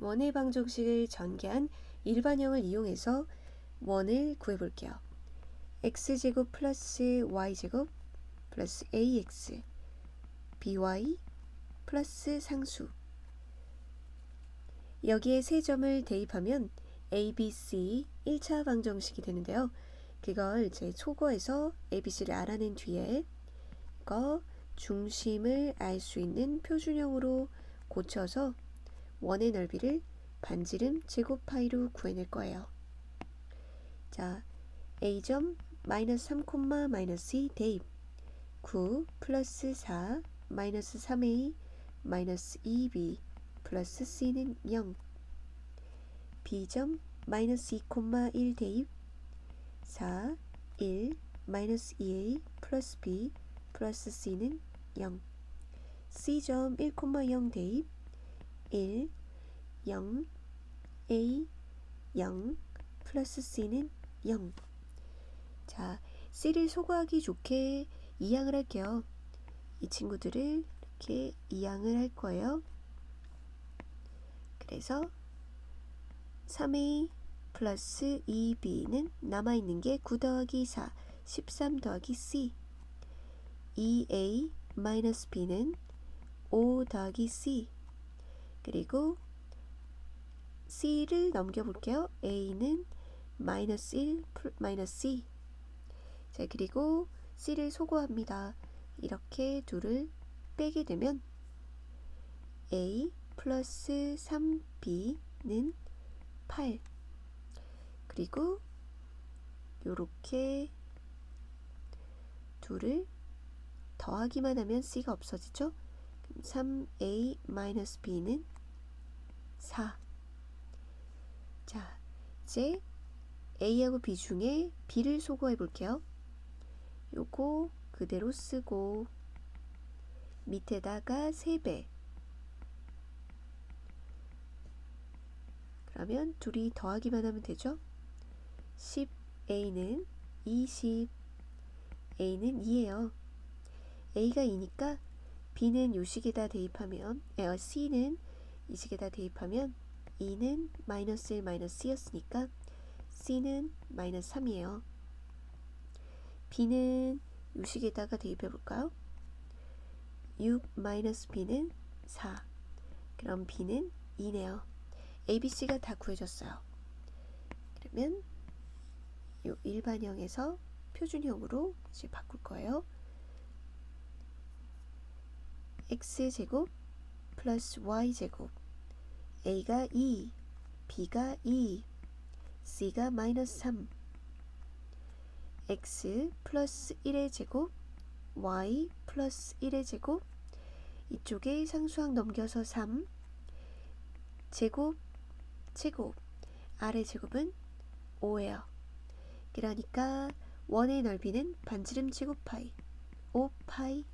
원의 방정식을 전개한 일반형을 이용해서 원을 구해볼게요. x제곱 플러스 y제곱 플러스 ax by 플러스 상수 여기에 세 점을 대입하면 ABC 1차 방정식이 되는데요. 그걸 이제 초고에서 ABC를 알아낸 뒤에 이거 중심을 알 수 있는 표준형으로 고쳐서 원의 넓이를 반지름 제곱 파이로 구해낼 거예요. 자, A점 마이너스 3 콤마 마이너스 2 대입. 9 플러스 4 마이너스 3A 마이너스 2B 플러스 C는 0 B점 마이너스 2 콤마 1 대입. 4 1 마이너스 2A 플러스 B 플러스 C는 0 C점 1 콤마 0 대입. 1 0 A 0 플러스 C는 0 자, C를 소거하기 좋게 이항을 할게요. 이 친구들을 이렇게 이항을 할 거예요. 그래서 3A 플러스 2B는 남아있는 게 9 더하기 4, 13 더하기 C 2A 마이너스 B는 5 더하기 C 그리고 C를 넘겨볼게요. A는 마이너스 1 마이너스 C 자 그리고 C를 소거합니다. 이렇게 둘을 빼게 되면 A 플러스 3B는 8 그리고 요렇게 둘을 더하기만 하면 C가 없어지죠? 3A 마이너스 B는 4 자, 이제 A하고 B 중에 B를 소거해 볼게요. 요거 그대로 쓰고 밑에다가 3배 그러면 둘이 더하기만 하면 되죠? 10A는 20 A는 2예요. A가 2니까 B는 요 식에다 대입하면 에, C는 이 식에다 대입하면 2는 마이너스 1 마이너스 C였으니까 C는 마이너스 3이에요. B는 요 식에다가 대입해 볼까요? 6 마이너스 B는 4 그럼 B는 2네요. ABC가 다 구해졌어요. 그러면 요 일반형에서 표준형으로 이제 바꿀 거예요. x제곱 플러스 y제곱 a가 2, b가 2, c가 마이너스 3 x 플러스 1의 제곱 y 플러스 1의 제곱 이쪽에 상수항 넘겨서 3 제곱 제곱. 아래 제곱은 5예요. 그러니까 원의 넓이는 반지름 제곱 파이 5파이